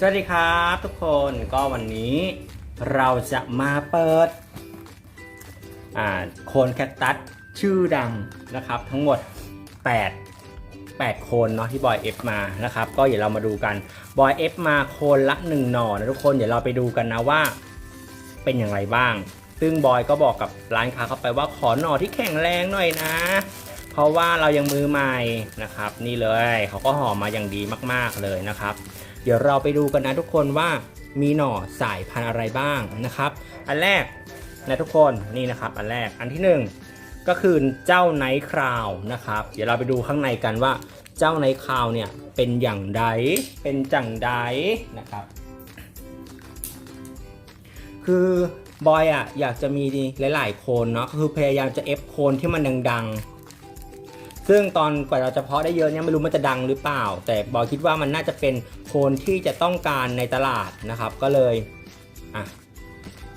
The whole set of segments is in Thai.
สวัสดีครับทุกคนก็วันนี้เราจะมาเปิดโคนแคคตัสชื่อดังนะครับ ทั้งหมด 8 8 โคนเนาะที่บอยเอฟมานะครับ ก็เดี๋ยวเรามาดูกันบอยเอฟมาโคนละ 1 หน่อนะทุกคนเดี๋ยวเราไปดูกันนะว่าเป็นอย่างไรบ้าง ซึ่งบอยก็บอกกับร้านค้าเข้าไปว่าขอหน่อที่แข็งแรงหน่อยนะ เพราะว่าเรายังมือใหม่นะครับ นี่เลยเขาก็ห่อมาอย่างดีมาก ๆเลยนะครับ เดี๋ยวเราไปดูกันนะทุกคนว่ามีหน่อสายพันธุ์อะไรบ้างนะครับ อันแรกนะทุกคนนี่นะครับ อันแรกอันที่หนึ่งก็คือเจ้าไนท์คราวนะครับ เดี๋ยวเราไปดูข้างในกันว่าเจ้าไนท์คราวเนี่ยเป็นอย่างใดเป็นจังใดนะครับ คือบอยอะอยากจะมีหลาย ๆ โคนเนาะคือพยายามจะเอฟโคนที่มันดังๆ ซึ่งตอนกว่าเราจะเพาะได้เยอะเนี่ยไม่รู้มันจะดังหรือเปล่า แต่บอยคิดว่ามันน่าจะเป็นโคนที่จะต้องการในตลาดนะครับ ก็เลยอะ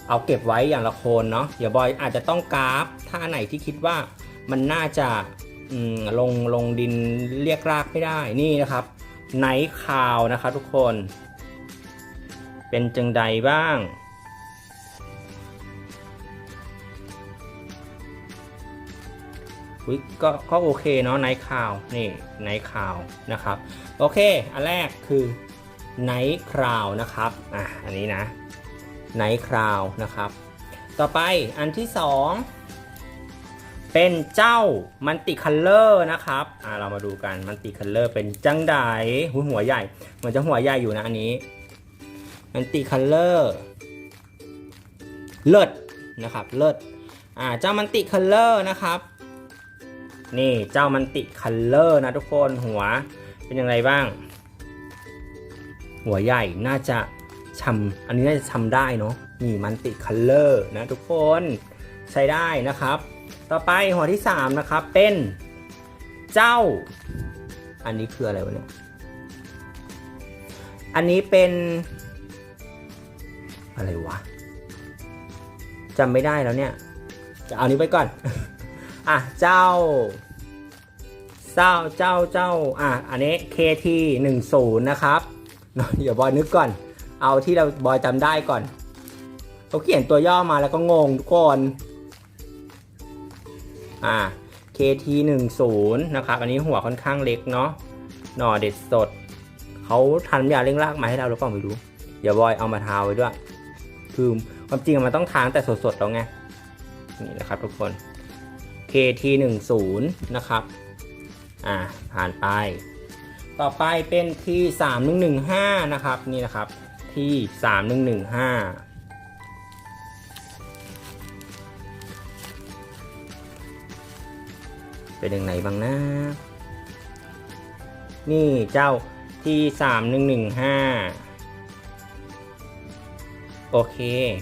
เอาเก็บไว้อย่างละโคนเนาะเดี๋ยวบอยอาจจะต้องกราฟถ้าไหนที่คิดว่ามันน่าจะลงลงดินเรียกรากไม่ได้นี่นะครับไนท์คาวนะครับทุกคน เป็นจังใดบ้าง อุ๊ยก็ก็โอเคเนาะไนท์คาวนี่ไนท์คาวนะครับโอเค อันแรกคือไนท์คราวนะครับอะอันนี้นะไนท์คราวนะครับ ต่อไปอันที่สองเป็นเจ้ามันติคัลเลอร์นะครับอะเรามาดูกันมันติคัลเลอร์เป็นจังไดหัวหัวใหญ่เหมือนจะหัวใหญ่อยู่นะอันนี้มันติคัลเลอร์เลิศนะครับเลิศอ่าเจ้ามันติคัลเลอร์นะครับ นี่เจ้ามันติคัลเลอร์นะทุกคนหัวเป็นยังไงบ้าง หัวใหญ่น่าจะชำอันนี้น่าจะชำได้เนาะนี่มันติคัลเลอร์นะทุกคนใช้ได้นะครับ ต่อไปหัวที่ 3 นะครับ เป็นเจ้า อันนี้คืออะไรวะเนี่ยอันนี้เป็นอะไรวะจำไม่ได้แล้วเนี่ย จะเอานี้ไปก่อน อะเจ้าเจ้าเจ้าเจ้าอะอันนี้ KT 1 0นะครับเนอะเดี๋ยวบอยนึกก่อน เอาที่เราบอยจำได้ก่อนเขาเขียนตัวย่อมาแล้วก็งงทุกคนอะ KT 1 0นะครับ อันนี้หัวค่อนข้างเล็กเนาะหน่อเด็ดสด เขาทันยาเร่งรากมาให้เราหรือเปล่าไม่รู้ เดี๋ยวบอยเอามาทาไว้ด้วย คือความจริงมันต้องทานแต่สดๆแล้วไง นี่นะครับทุกคน KT 1 0 นะครับ อ่า ผ่านไป ต่อไปเป็น T 3 1 1 5 นะครับ นี่นะครับ T 3 1 1 5 เป็นยังไงบ้างนะ นี่เจ้า T 3 1 1 5 โอเค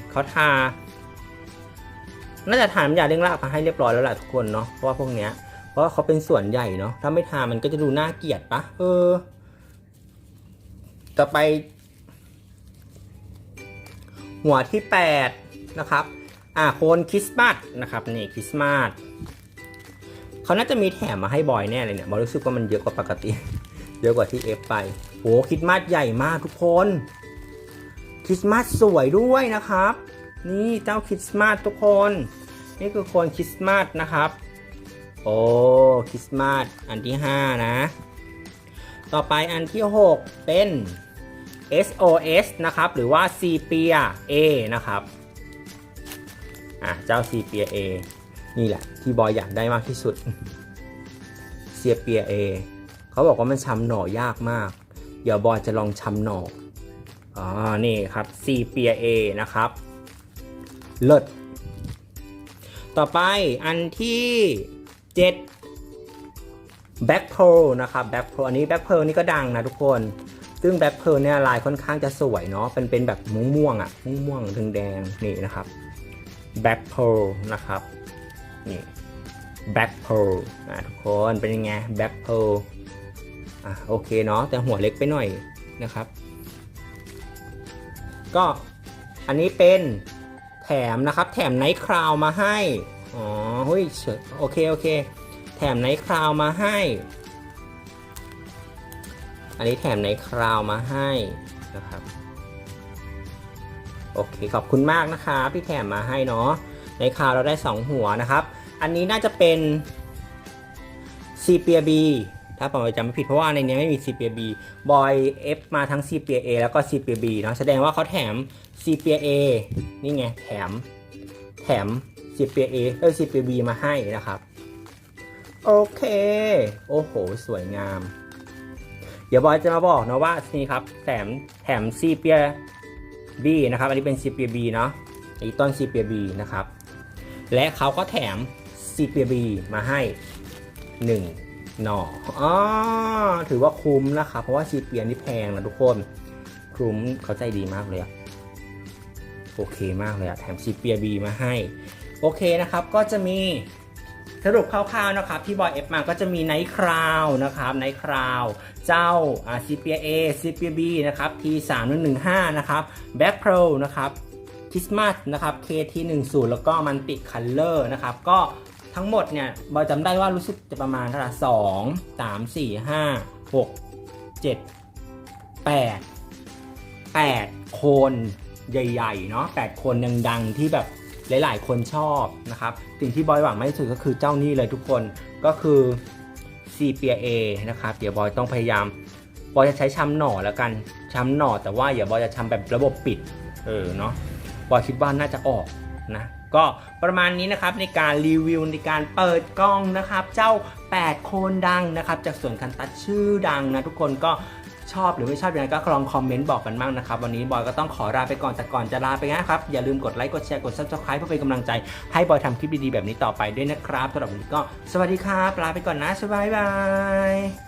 เขาทา น่าจะทานน้ำยาเร่งรากมาให้เรียบร้อยแล้วแหละทุกคนเนาะเพราะว่าพวกเนี้ยเพราะว่าเขาเป็นส่วนใหญ่เนาะถ้าไม่ทามันก็จะดูน่าเกลียดปะเออต่อไปหัวที่ 8 นะครับ อ่าโคนคริสต์มาสนะครับนี่คริสต์มาสเขาน่าจะมีแถมมาให้บอยแน่เลยเนี่ยบอยรู้สึกว่ามันเยอะกว่าปกติ เยอะกว่าที่เอฟไปโหคริสต์มาสใหญ่มากทุกคนคริสต์มาสสวยด้วยนะครับ นี่เจ้าคริสต์มาสทุกคน นี่คือคนคริสต์มาสนะครับ โอ้คริสต์มาสอันที่ 5 นะ ต่อไปอันที่ 6 เป็น SOS นะครับ หรือว่า Sepia นะครับอะเจ้า Sepia นี่แหละ ที่บอยอยากได้มากที่สุด Sepia เขาบอกว่ามันชำหน่อยากมาก เดี๋ยวบอยจะลองชำหน่ออ๋อนี่ครับ Sepia A นะครับ เลิศ ต่อไปอันที่ 7 Back Pearl นะครับ Back Pearl อันนี้ Back Pearl นี่ก็ดังนะทุกคน ซึ่ง Back Pearl เนี่ยลายค่อนข้างจะสวยเนาะเป็นเป็นแบบม่วงม่วงๆอะม่วงม่วงถึงแดงนี่นะครับ Back Pearl นะครับนี่ Back Pearl อะทุกคนเป็นยังไง Back Pearl อะโอเคเนาะแต่หัวเล็กไปหน่อยนะครับ ก็อันนี้เป็น แถมนะครับ แถมไนท์คราวมาให้ อ๋อเฮ้ยเฉยโอเค โอเค แถมไนท์คราวมาให้ อันนี้แถมไนท์คราวมาให้นะครับ โอเค ขอบคุณมากนะคะพี่แถมมาให้เนาะในข่าวเราได้ 2 หัวนะครับ อันนี้น่าจะเป็นซีเปียบี ถ้าผมจำไม่ผิดเพราะว่าในนี้ไม่มีซีเปียบีบอยเอฟมาทั้งซีเปียเอแล้วก็ซีเปียบีเนาะแสดงว่าเขาแถมซีเปียเอนี่ไงแถมแถมซีเปียเอเออซีเปียบีมาให้นะครับ โอเค โอ้โห สวยงาม เดี๋ยวบอยจะมาบอกนะว่านี่ครับแถมแถมซีเปียบีนะครับ อันนี้เป็นซีเปียบีเนาะอันนี้ต้นซีเปียบีนะครับ และเขาก็แถมซีเปียบีมาให้ 1 หน่ออ๋อถือว่าคุ้มนะครับเพราะว่าซีเปียนี่แพงนะทุกคนคุ้มเขาใจดีมากเลยอะโอเคมากเลยอะแถมซีเปียบีมาให้ โอเคนะครับ ก็จะมีสรุปคร่าวๆนะครับที่บอยเอฟมาก็จะมีไนท์คราวนะครับไนท์คราวเจ้าอ่า CPA CPB นะครับ T 3 1 1 5นะครับ Back Pro นะครับคริสต์มาสนะครับ KT 1 0 แล้วก็มันติคัลเลอร์นะครับ ก็ ทั้งหมดเนี่ยบอยจำได้ว่ารู้สึกจะประมาณเท่าไหร่สองสามสี่ห้าหกเจ็ดแปดแปดคนใหญ่ๆเนาะแปดคนดังๆที่แบบหลายๆ คนชอบนะครับ สิ่งที่บอยหวังมากที่สุดก็คือเจ้านี่เลยทุกคนก็คือ CPA นะครับ เดี๋ยวบอยต้องพยายาม บอยจะใช้ชำหน่อแล้วกันชำหน่อแต่ว่าอย่าบอยจะชำแบบระบบปิด เออเนาะบอยคิดว่าน่าจะออก นะก็ประมาณนี้นะครับในการรีวิวในการเปิดกล้องนะครับ เจ้า 8 โคนดังนะครับ จากส่วนคันตัดชื่อดังนะทุกคนก็ชอบหรือไม่ชอบยังไงก็ลองคอมเมนต์บอกกันบ้างนะครับ วันนี้บอยก็ต้องขอลาไปก่อนแต่ก่อนจะลาไปนะครับ อย่าลืมกดไลค์กดแชร์กด subscribe เพื่อเป็นกำลังใจ ให้บอยทำคลิปดีๆแบบนี้ต่อไปด้วยนะครับสำหรับวันนี้ก็สวัสดีครับลาไปก่อนนะสบายบาย